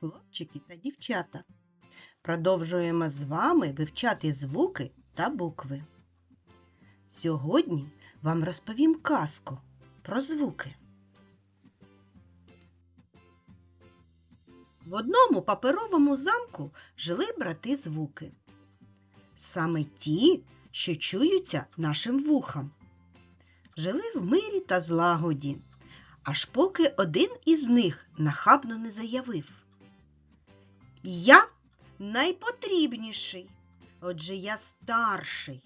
хлопчики та дівчата. Продовжуємо з вами вивчати звуки та букви. Сьогодні вам розповім казку про звуки. В одному паперовому замку жили брати звуки. Саме ті, що чуються нашим вухам. Жили в мирі та злагоді, аж поки один із них нахабно не заявив. Я найпотрібніший, отже я старший.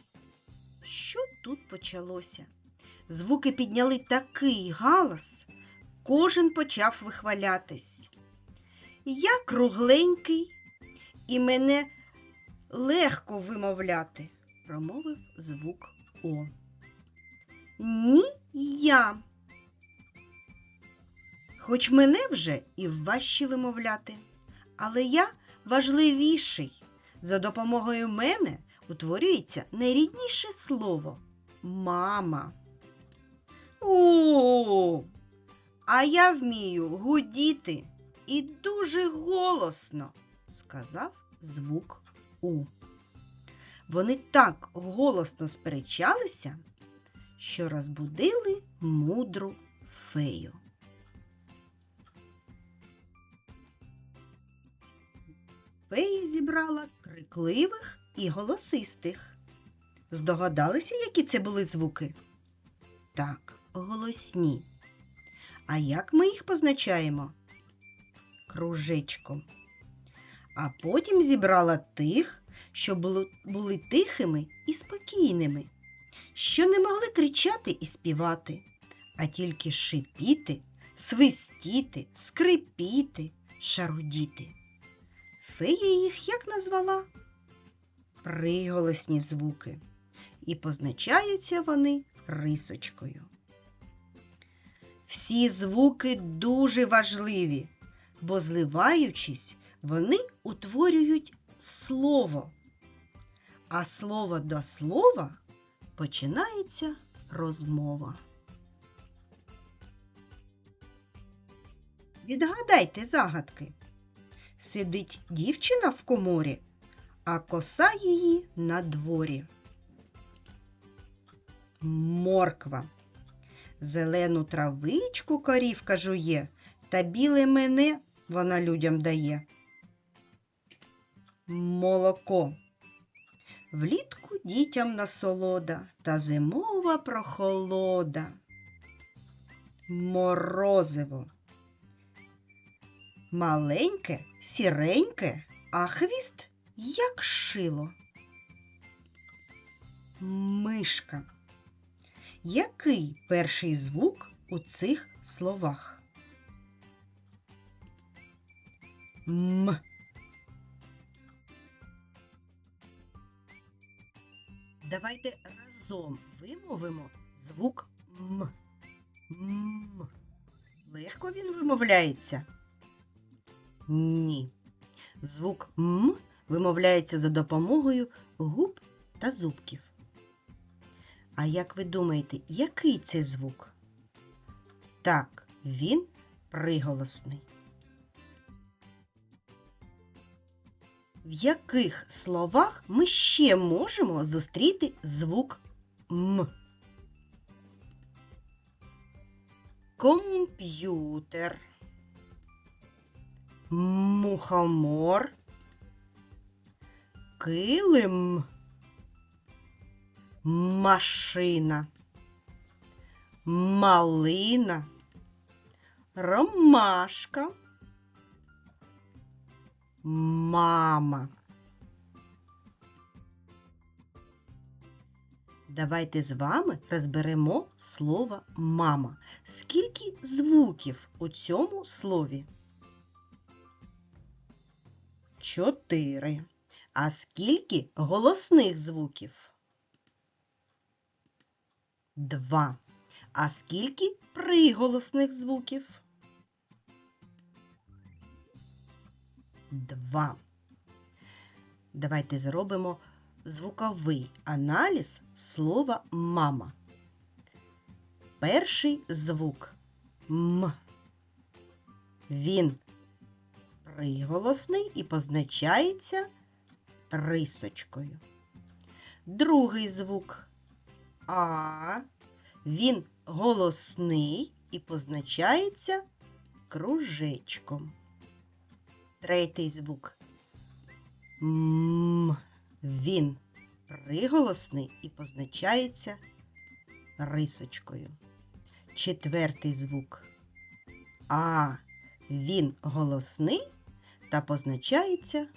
Що тут почалося? Звуки підняли такий галас, кожен почав вихвалятись. Я кругленький, і мене легко вимовляти, промовив звук О. Ні я. Хоч мене вже і важче вимовляти, але я важливіший. За допомогою мене утворюється найрідніше слово мама. О, а я вмію гудіти і дуже голосно, сказав звук У. Вони так голосно сперечалися, що розбудили мудру фею. Фея зібрала крикливих і голосистих. Здогадалися, які це були звуки? Так, голосні. А як ми їх позначаємо? Кружечком. А потім зібрала тих, що були тихими і спокійними, що не могли кричати і співати, а тільки шипіти, свистіти, скрипіти, шарудіти. Фея їх як назвала? Приголосні звуки. І позначаються вони рисочкою. Всі звуки дуже важливі, бо зливаючись, вони утворюють слово. А слово до слова починається розмова. Відгадайте загадки. Сидить дівчина в коморі, а коса її на дворі. Морква. Зелену травичку корівка жує, та біле мене вона людям дає. Молоко. Влітку дітям насолода та зимова прохолода. Морозиво. Маленьке, сіреньке, а хвіст як шило. Мишка. Який перший звук у цих словах? М. Давайте разом вимовимо звук М. М. Легко він вимовляється? Ні. Звук М вимовляється за допомогою губ та зубків. А як ви думаєте, який це звук? Так, він приголосний. В яких словах ми ще можемо зустріти звук М? Комп'ютер, мухомор, килим, машина, малина, ромашка, мама. Давайте з вами розберемо слово мама. Скільки звуків у цьому слові? Чотири. А скільки голосних звуків? Два. А скільки приголосних звуків? Два. Давайте зробимо звуковий аналіз слова мама. Перший звук М. Він приголосний і позначається рисочкою. Другий звук А. Він голосний і позначається кружечком. Третій звук М. Він приголосний і позначається рисочкою. Четвертий звук А. Він голосний та позначається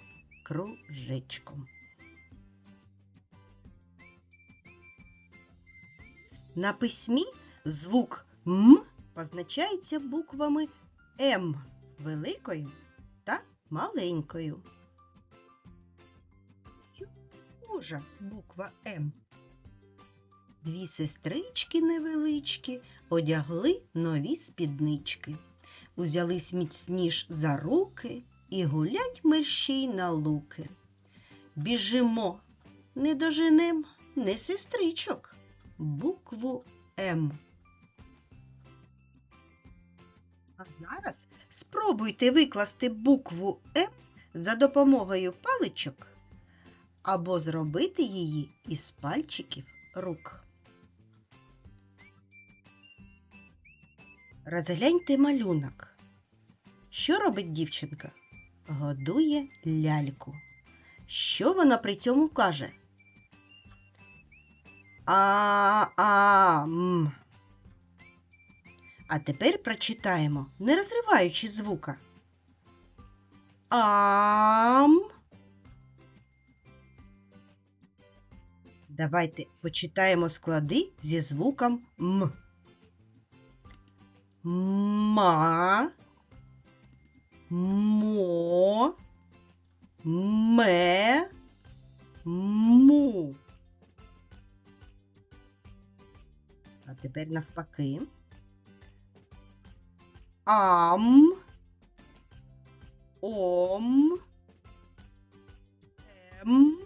кружечком. На письмі звук М позначається буквами М великою та маленькою. Схожа буква М? Дві сестрички невеличкі одягли нові спіднички. Узялись міцніш за руки і гулять мерщій на луки. Біжимо, не доженем, не сестричок, букву М. А зараз спробуйте викласти букву М за допомогою паличок або зробити її із пальчиків рук. Розгляньте малюнок. Що робить дівчинка? Годує ляльку. Що вона при цьому каже? А-а-м. А тепер прочитаємо, не розриваючи звука. Ам. Давайте почитаємо склади зі звуком М. Ма. Мо. Тепер навпаки. Ам. Ом. Ем.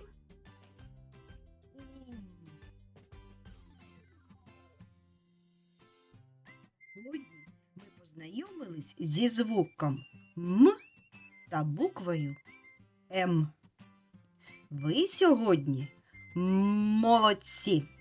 Сьогодні ми познайомились зі звуком М та буквою М. Ви сьогодні молодці!